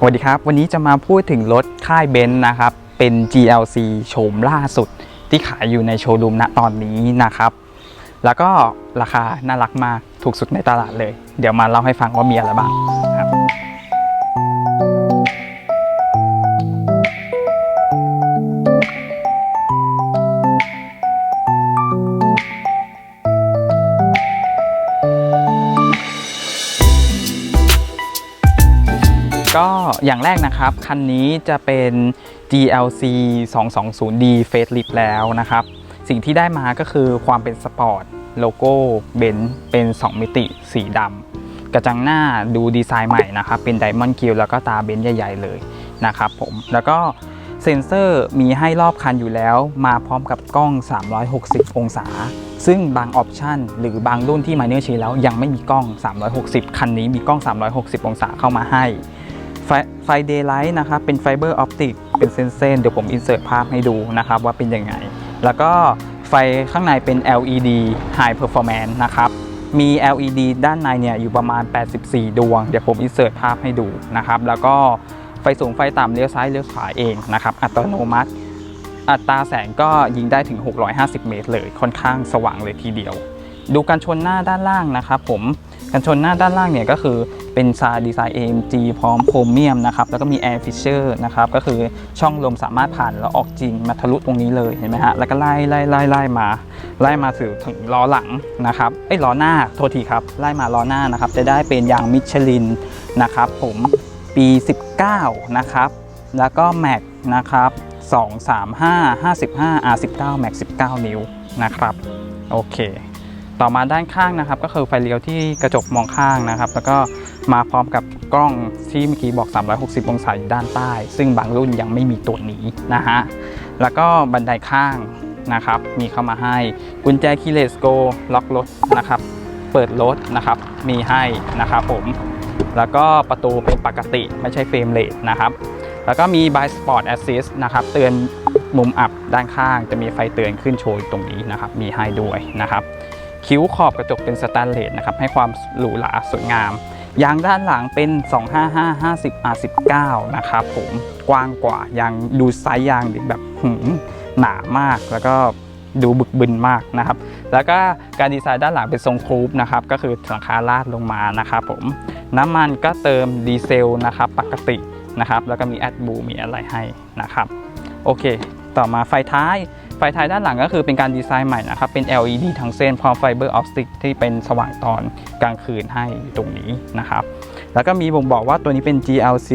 สวัสดีครับ วันนี้จะมาพูดถึงรถค่ายเบนซ์นะครับ เป็น GLC โฉมล่าสุด ที่ขายอยู่ในโชว์รูมณตอนนี้นะครับ แล้วก็ราคาน่ารักมากถูกสุดในตลาดเลย เดี๋ยวมาเล่าให้ฟังว่ามีอะไรบ้าง อย่างแรกนะครับ คันนี้จะเป็น GLC 220D Facelift แล้วนะครับ สิ่งที่ได้มาก็คือความเป็นสปอร์ตโลโก้เบนซ์เป็น 2 มิติสีดำกระจังหน้าดูดีไซน์ใหม่นะครับ เป็นไดมอนด์คิวแล้วก็ตาเบนซ์ใหญ่ ๆ เลยนะครับผมแล้วก็เซ็นเซอร์มีให้รอบคันอยู่แล้ว มาพร้อมกับกล้อง 360 องศา ซึ่งบางออปชันหรือบางรุ่นที่มาเนอร์ชีแล้วยังไม่มีกล้อง 360 คันนี้มีกล้อง 360 องศาเข้ามาให้ ไฟไฟเดย์ไลท์นะครับเป็นไฟเบอร์ออปติกเป็นเส้นๆเดี๋ยวผมอินเสิร์ตภาพให้ดูนะครับว่าเป็นยังไง แล้วก็ไฟข้างในเป็น LED High Performance นะครับมี LED ด้านในเนี่ยอยู่ประมาณ 84 ดวง เดี๋ยวผมอินเสิร์ตภาพให้ดูนะครับแล้วก็ไฟสูงไฟต่ำเลี้ยวซ้ายเลี้ยวขวาเองนะครับอัตโนมัติ อัตราแสงก็ยิงได้ถึง 650 เมตรเลยค่อนข้างสว่างเลยทีเดียว ดูการชนหน้าด้านล่างนะครับผม กันชนหน้าด้านล่างเนี่ยก็คือเป็นซาดีไซน์ AMG พร้อมโครเมียมนะครับแล้วก็มี Air Fisher นะครับก็คือช่องลมสามารถผ่านแล้วออกจริงมาทะลุตรงนี้เลยเห็นไหมฮะแล้วก็ไล่ไล่ไล่ไล่มา ไล่มาถึงถึงล้อหลังนะครับเอ้ล้อหน้าโทษทีครับไล่มาล้อหน้านะครับจะได้เป็นยางมิชลินนะครับผมปี 19 นะครับแล้วก็แม็กนะครับ235 55 R19 แม็ก19 นิ้วนะครับ โอเค ต่อมาด้านข้างนะครับ ก็คือไฟเลี้ยวที่กระจกมองข้างนะครับ แล้วก็มาพร้อมกับกล้องที่เมื่อกี้บอก 360 องศาอยู่ด้านใต้ ซึ่งบางรุ่นยังไม่มีตัวนี้นะฮะแล้วก็บันไดข้างนะครับ มีเข้ามาให้กุญแจคีเลสโกล็อกรถนะครับ เปิดรถนะครับ มีให้นะครับผมแล้วก็ประตูเป็นปกติไม่ใช่เฟรมเลสนะครับ แล้วก็มี by sport assist นะครับ เตือนมุมอับด้านข้างจะมีไฟเตือนขึ้นโชว์อยู่ตรงนี้นะครับ มีให้ด้วยนะครับ คิ้วขอบกระจกเป็นสแตนเลสนะครับให้ความหรูหราสวยงามยางด้านหลังเป็น 255 50 R19 นะครับผมกว้างกว่ายางดูไซส์ยางดิแบบหืมหนามากแล้วก็ดูบึกบึนมากนะครับ แล้วก็การดีไซน์ด้านหลังเป็นทรงครูปนะครับ ก็คือหลังคาลาดลงมานะครับผม น้ำมันก็เติมดีเซลนะครับ ปกตินะครับ แล้วก็มีแอดบูมีอะไรให้นะครับ โอเค ต่อมาไฟท้าย ไฟท้ายด้านหลังก็คือเป็นการดีไซน์ใหม่นะครับ เป็น LED ทั้งเส้นพร้อมไฟเบอร์ออปติกที่เป็นสว่างตอนกลางคืนให้ตรงนี้นะครับ แล้วก็มีบ่งบอกว่าตัวนี้เป็น GLC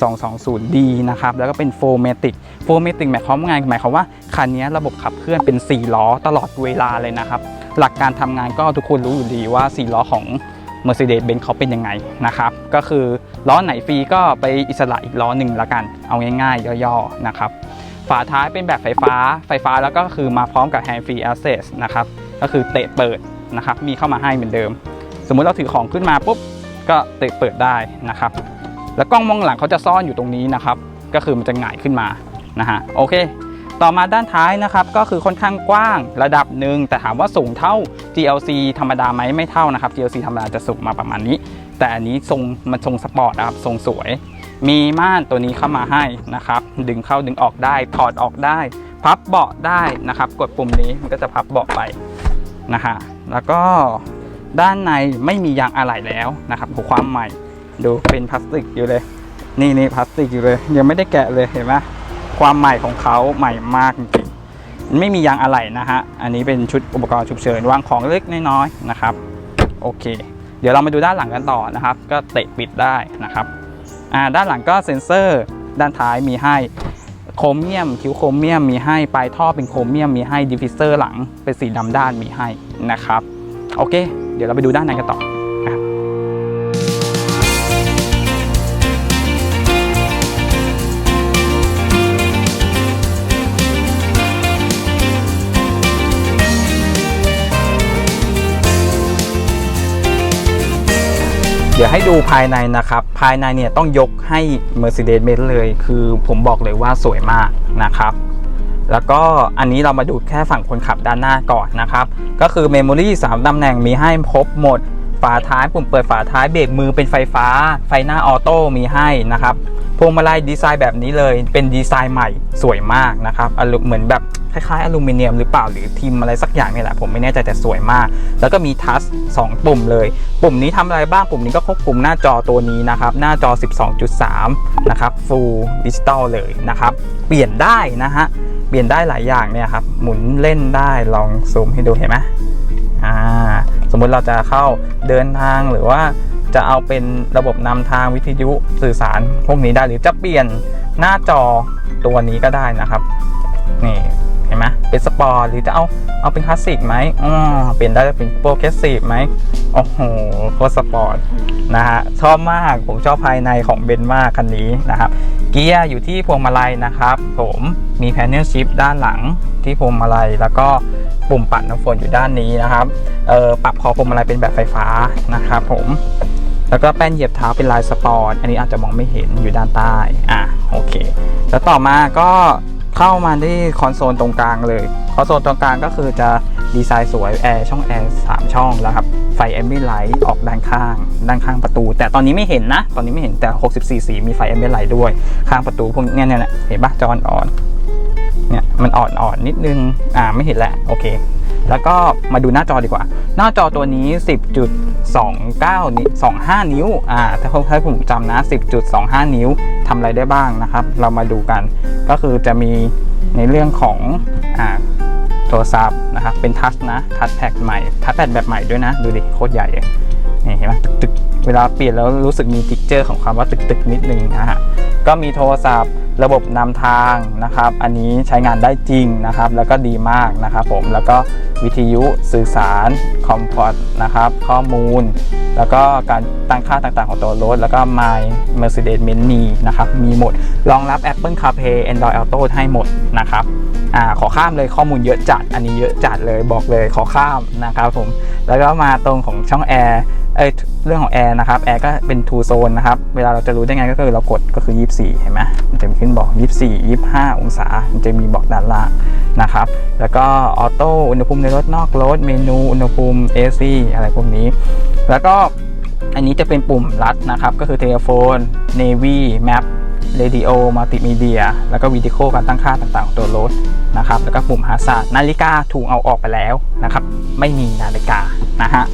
220D นะครับ แล้วก็เป็น 4matic 4matic หมายความว่าไงหมายความว่าคันนี้ระบบขับเคลื่อนเป็น 4 ล้อตลอดเวลาเลยนะครับ หลักการทำงานก็ทุกคนรู้อยู่ดีว่า 4 ล้อของ Mercedes-Benz เขาเป็นยังไงนะครับ ก็คือล้อไหนฟรีก็ไปอิสระอีกล้อหนึ่งละกัน เอาง่ายๆ ย่อๆนะครับ ฝาท้ายเป็นแบบไฟฟ้า ไฟฟ้าแล้วก็คือมาพร้อมกับ hand free access นะครับ ก็คือเตะเปิดนะครับ มีเข้ามาให้เหมือนเดิม สมมุติเราถือของขึ้นมาปุ๊บ ก็เตะเปิดได้นะครับ แล้วกล้องมองหลังเขาจะซ่อนอยู่ตรงนี้นะครับ ก็คือมันจะหงายขึ้นมานะฮะ โอเค ต่อมาด้านท้ายนะครับ ก็คือค่อนข้างกว้างระดับหนึ่ง แต่ถามว่าสูงเท่า GLC ธรรมดาไหมไม่เท่านะครับ GLC ธรรมดาจะสูงมาประมาณนี้ แต่อันนี้ทรงมันทรงสปอร์ตนะครับ ทรงสวย มีม่านตัวนี้เข้ามาให้นะครับ ดึงเข้าดึงออกได้ ถอดออกได้ พับเบาะได้นะครับ กดปุ่มนี้มันก็จะพับเบาะไปนะฮะแล้วก็ด้านในไม่มียางอะไหล่แล้วนะครับหัวความใหม่ ดูเป็นพลาสติกอยู่เลย นี่นี่พลาสติกอยู่เลย ยังไม่ได้แกะเลยเห็นไหมความใหม่ของเขาใหม่มากจริงๆไม่มียางอะไหล่นะฮะอันนี้เป็นชุดอุปกรณ์ฉุกเฉินวางของเล็กน้อยๆนะครับ โอเค เดี๋ยวเรามาดูด้านหลังกันต่อนะครับ ก็เตะปิดได้นะครับ อ่าด้านหลังก็เซ็นเซอร์ ด้านท้ายมีให้โครเมียมคิ้วโครเมียมมีให้ปลายท่อเป็นโครเมียมมีให้ดิฟฟิเซอร์หลังเป็นสีดำด้านมีให้นะครับ โอเค เดี๋ยวเราไปดูด้านในกันต่อ เดี๋ยวให้ดูภายในนะครับ ภายในเนี่ยต้องยกให้ Mercedes-Benz เลย คือผมบอกเลยว่าสวยมากนะครับ แล้วก็อันนี้เรามาดูแค่ฝั่งคนขับด้านหน้าก่อนนะครับ ก็คือ Memory 3ตำแหน่งมีให้ครบหมด ฝาท้ายปุ่มเปิดฝาท้ายเบรกมือเป็นไฟฟ้า ไฟหน้าออโต้มีให้นะครับ พวงมาลัยดีไซน์แบบนี้เลย เป็นดีไซน์ใหม่สวยมากนะครับอลูเหมือนแบบคล้ายๆอลูมิเนียมหรือเปล่าหรือทิมอะไรสักอย่างนี่แหละผมไม่แน่ใจแต่สวยมาก แล้วก็มีทัช2ปุ่มเลย ปุ่มนี้ทำอะไรบ้างปุ่มนี้ก็ควบคุมหน้าจอตัวนี้นะครับ หน้าจอ 12.3 นะครับ Full Digital เลยนะครับ เปลี่ยนได้นะฮะเปลี่ยนได้หลายอย่างเนี่ยครับหมุนเล่นได้ลองซูมให้ดูเห็นไหมอ่าสมมุติเราจะเข้าเดินทางหรือว่า จะเอาเป็นระบบนำทางวิทยุสื่อสารพวกนี้ได้หรือจะเปลี่ยนหน้าจอตัวนี้ก็ได้นะครับนี่เห็นไหมเป็นสปอร์ตหรือจะเอาเอาเป็นคลาสสิกไหมอ๋อเปลี่ยนได้เป็นโปรเกรสซีฟไหมโอ้โหโคตรสปอร์ตนะฮะชอบมากผมชอบภายในของเบนซ์มากคันนี้นะครับเกียร์อยู่ที่พวงมาลัยนะครับ ผมมีแพนเนลชิพด้านหลังที่พวงมาลัยแล้วก็ปุ่มปัดน้ำฝนอยู่ด้านนี้นะครับ เออปรับคอพวงมาลัยเป็นแบบไฟฟ้านะครับผม แล้วก็แป้นเหยียบเท้าเป็นลายสปอร์ตอันนี้อาจจะมองไม่เห็นอยู่ด้านใต้อะโอเค แล้วต่อมาก็เข้ามาที่คอนโซลตรงกลางเลย คอนโซลตรงกลางก็คือจะดีไซน์สวยแอร์ช่องแอร์สามช่องแล้วครับ ไฟแอมเบียไลท์ออกด้านข้าง ด้านข้างประตู แต่ตอนนี้ไม่เห็นนะ ตอนนี้ไม่เห็นแต่ 64 สีมีไฟแอมเบียไลท์ด้วย ข้างประตูพวกเนี้ยเนี่ยเนี่ยเห็นปะจออ่อนเนี่ยมันอ่อนๆนนิดนึง อ่าไม่เห็นแหล้วโอเค แล้วก็มาดูหน้าจอดีกว่า หน้าจอตัวนี้ 10.29นิ้ว25 นิ้วอ่าถ้าถ้าผมจำนะ 10.25 นิ้วทำอะไรได้บ้างนะครับ เรามาดูกัน ก็คือจะมีในเรื่องของอ่าโทรศัพท์นะครับเป็นทัชนะทัชแท็กใหม่ทัชแพดแบบใหม่ด้วยนะ ดูดิโคตรใหญ่เลยนี่เห็นไหมตึกตึกเวลาเปลี่ยนแล้วรู้สึกมีติ๊กเจอร์ของความว่าตึกตึกนิดนึงนะฮะก็มีโทรศัพท์ระบบนำทางนะครับ อันนี้ใช้งานได้จริงนะครับ แล้วก็ดีมากนะครับผมแล้วก็ วิทยุสื่อสารคอมพอร์ตนะครับ ข้อมูล แล้วก็การตั้งค่าต่างๆของตัวรถ แล้วก็ My Mercedes Mini นะครับ มีหมด รองรับ Apple CarPlay Android Auto ให้หมดนะครับอขอข้ามเลยข้อมูลเยอะจัด อันนี้เยอะจัดเลยบอกเลยขอข้ามนะครับผม แล้วก็มาตรงของช่องแอร์เอ้ยเรื่องของแอร์นะครับแอร์ก็เป็น two zone นะครับ เวลาเราจะรู้ได้ไงก็คือเรากดก็คือ 24 เห็นไหมมันจะมีขึ้นบอก 24 25 องศา มันจะมีบอกด้านล่างนะครับ แล้วก็ออโต้อุณหภูมิในรถนอกรถเมนูอุณหภูมิ AC อะไรพวกนี้ แล้วก็อันนี้จะเป็นปุ่มลัดนะครับ ก็คือเทเลโฟน Navy Map Radio Multimedia แล้วก็วิดีโอการตั้งค่าต่างๆของตัวรถนะครับ แล้วก็ปุ่มหาศาสตร์นาฬิกาถูกเอาออกไปแล้วนะครับ ไม่มีนาฬิกานะฮะ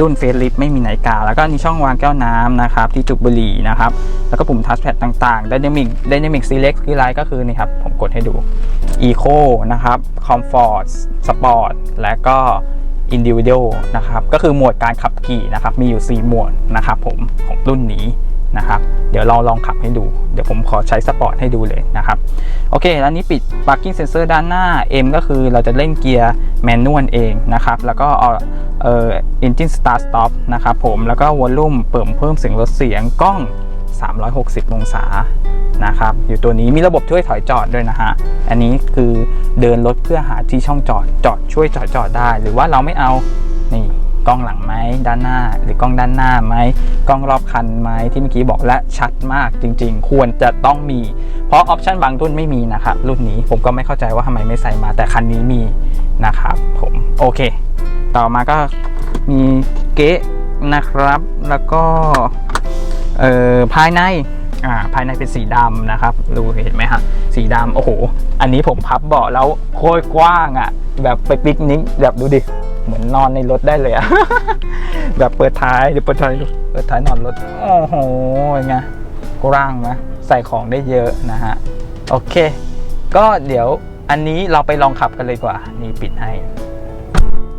รุ่นเฟซลิฟไม่มีนาฬิกา แล้วก็มีช่องวางแก้วน้ำนะครับ ที่จุบบุหรี่นะครับ แล้วก็ปุ่มทัชแพดต่างๆ Dynamic Dynamic Select คืออะไรก็คือนี่ครับ ผมกดให้ดู Eco นะครับ Comfort Sport และก็ Individual นะครับ ก็คือหมวดการขับขี่นะครับ มีอยู่ 4 หมวดนะครับผมของรุ่นนี้ นะครับ เดี๋ยวเราลองขับให้ดู เดี๋ยวผมขอใช้สปอร์ตให้ดูเลยนะครับ โอเค แล้วนี้ปิด parking sensor ด้านหน้า M ก็คือเราจะเล่นเกียร์แมนนวลเองนะครับ แล้วก็เอาเอ่อ engine start stop นะครับผม แล้วก็วอลลุ่มเปิมเพิ่มเสียงลดเสียงกล้อง 360 องศานะครับ อยู่ตัวนี้มีระบบช่วยถอยจอดด้วยนะฮะ อันนี้คือเดินรถเพื่อหาที่ช่องจอด จอดช่วยจอดจอดได้ หรือว่าเราไม่เอา กล้องหลังไหมด้านหน้า หรือกล้องด้านหน้าไหมกล้องรอบคันไหมที่เมื่อกี้บอกและชัดมากจริง ๆ ควรจะต้องมี เพราะออปชันบางรุ่นไม่มีนะครับรุ่นนี้ผมก็ไม่เข้าใจว่าทำไมไม่ใส่มา แต่คันนี้มีนะครับผมโอเค ต่อมาก็มีเก๊ะนะครับ แล้วก็เอ่อภายในอ่าภายในเป็นสีดำนะครับ ดูเห็นไหมฮะ สีดำโอ้โห อันนี้ผมพับเบาะแล้วโคตรกว้างอะ่ะ แบบไปปิกนิกแบบดูดิ เหมือนนอนในรถได้เลยอะ แบบเปิดท้ายเดี๋ยวเปิดท้ายเปิดท้ายนอนรถ โอ้โหไงกว้างนะใส่ของได้เยอะนะฮะ โอเค ก็เดี๋ยวอันนี้เราไปลองขับกันเลยกว่า นี่ปิดให้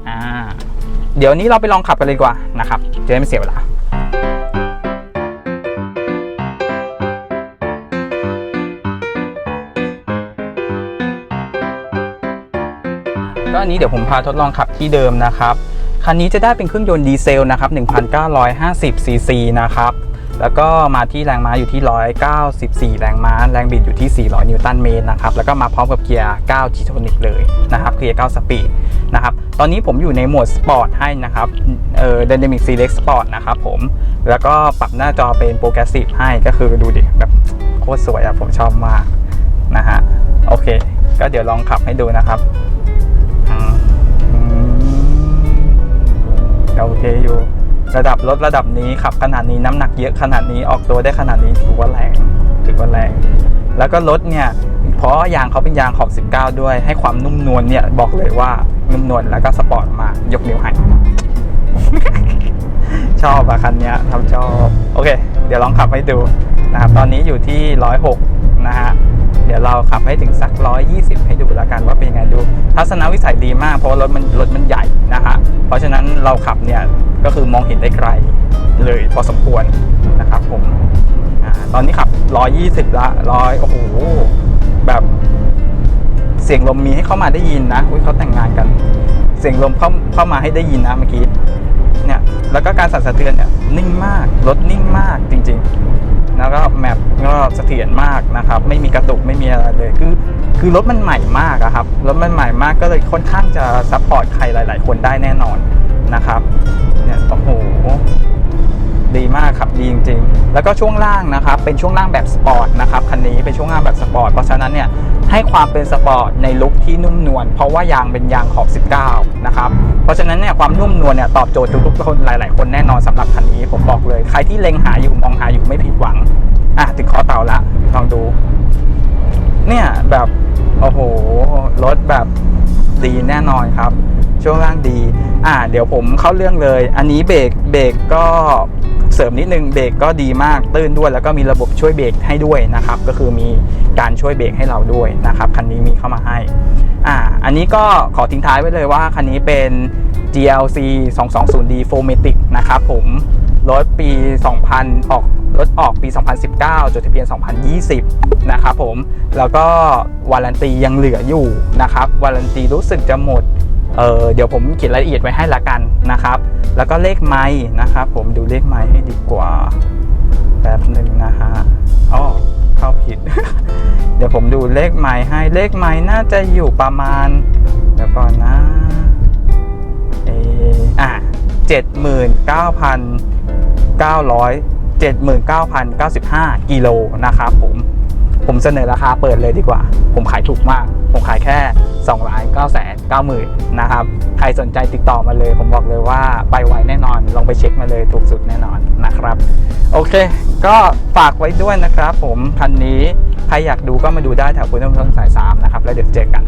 อ่า เดี๋ยวนี้เราไปลองขับกันเลยกว่านะครับ จะได้ไม่เสียเวลา นนี้เดี๋ยวผมพาทดลองขับที่เดิมนะครับคันนี้จะได้เป็นเครื่องยนต์ดีเซลนะครับ1,950ซีซีนะครับแล้วก็มาที่แรงม้าอยู่ที่ 194 แรงม้า แรงบิดอยู่ที่ 400 นิวตันเมตรนะครับ แล้วก็มาพร้อมกับเกียร์ 9 g t o n i c เลยนะครับ เกียร์ 9 สปีดนะครับ ตอนนี้ผมอยู่ในโหมดสปอร์ตให้นะครับ เอ่อ Dynamic Select Sport นะครับผม แล้วก็ปรับหน้าจอเป็น Progressive ให้ ก็คือดูดิ แบบโคตรสวยอะผมชอบมากนะฮะ โอเค ก็เดี๋ยวลองขับให้ดูนะครับ โอเคอยู่ระดับรถระดับนี้ขับขนาดนี้น้ำหนักเยอะขนาดนี้ออกตัวได้ขนาดนี้ถือว่าแรงถือว่าแรง แล้วก็รถเนี่ยเพราะยางเขาเป็นยางขอบ 19 ด้วย ให้ความนุ่มนวลเนี่ยบอกเลยว่านุ่มนวลแล้วก็สปอร์ตมายกนิ้วให้ชอบอะคันนี้ทำชอบ โอเค เดี๋ยวลองขับให้ดูนะครับ ตอนนี้อยู่ที่ 106 นะฮะ เดี๋ยวเราขับให้ถึงสัก 120 ให้ดูแล้วกันว่าเป็นยังไงดู ทัศนวิสัยดีมากเพราะว่ารถมันรถมันใหญ่นะฮะเพราะฉะนั้นเราขับเนี่ยก็คือมองเห็นได้ไกลเลยพอสมควรนะครับผมอตอนนี้ขับ 120 ละร้อยโอ้โหแบบเสียงลมมีให้เข้ามาได้ยินนะอุ๊ยเขาแต่งงานกัน เสียงลมเข้าเข้ามาให้ได้ยินนะเมื่อกี้เนี่ยแล้วก็การสั่นสะเทือนเนี่ยนิ่งมากรถนิ่งมากจริง ๆ แล้วก็แมปก็เสถียรมากนะครับ ไม่มีกระตุกไม่มีอะไรเลยคือคือรถมันใหม่มากอะครับรถมันใหม่มากก็เลยค่อนข้างจะซัพพอร์ตใครหลาย ๆ คนได้แน่นอนนะครับเนี่ยโอ้โหดีมากครับดีจริง ๆ แล้วก็ช่วงล่างนะครับ เป็นช่วงล่างแบบสปอร์ตนะครับ ให้ความเป็นสปอร์ตในลุคที่นุ่มนวลเพราะว่ายางเป็นยางขอบ19 นะครับ เพราะฉะนั้นเนี่ยความนุ่มนวลเนี่ยตอบโจทย์ทุกๆคนหลาย ๆ คนแน่นอนสำหรับคันนี้ผมบอกเลยใครที่เล็งหาอยู่มองหาอยู่ไม่ผิดหวังอะถึงคอเต่าละลองดู เนี่ยแบบโอ้โหรถแบบดีแน่นอนครับ ช่วงล่างดี อ่า เดี๋ยวผมเข้าเรื่องเลย อันนี้เบรกเบรกก็ เสริมนิดนึงเบรกก็ดีมากตื้นด้วย แล้วก็มีระบบช่วยเบรกให้ด้วยนะครับ ก็คือมีการช่วยเบรกให้เราด้วยนะครับคันนี้มีเข้ามาให้อ่าอันนี้ก็ขอทิ้งท้ายไว้เลยว่าคันนี้เป็น GLC 220D 4matic นะครับผมรถปี 2000 ออกรถออกปี 2019 จดทะเบียน 2020 นะครับผม แล้วก็วารันตียังเหลืออยู่นะครับ วารันตีรู้สึกจะหมด เออเดี๋ยวผมเขียนรายละเอียดไว้ให้ละกันนะครับ แล้วก็เลขไม้นะครับ ผมดูเลขไม้ให้ดีกว่าแป๊บหนึ่งนะฮะอ๋อเข้าผิด เดี๋ยวผมดูเลขไม้ให้เลขไม้น่าจะอยู่ประมาณเดี๋ยวก่อนนะเอออะเจ็ดหมื่นเก้าพันเก้าร้อยเจ็ดหมื่นเก้าพันเก้าสิบห้ากิโลนะครับผม ผมเสนอราคาเปิดเลยดีกว่า ผมขายถูกมาก ผมขายแค่2ล้าน9แสน9หมื่นนะครับ ใครสนใจติดต่อมาเลย ผมบอกเลยว่าไปไวแน่นอน ลองไปเช็คมาเลยถูกสุดแน่นอนนะครับ โอเค ก็ฝากไว้ด้วยนะครับผม คันนี้ ใครอยากดูก็มาดูได้แถวพุทธมณฑลสาย3นะครับ แล้วเดี๋ยวเจอกัน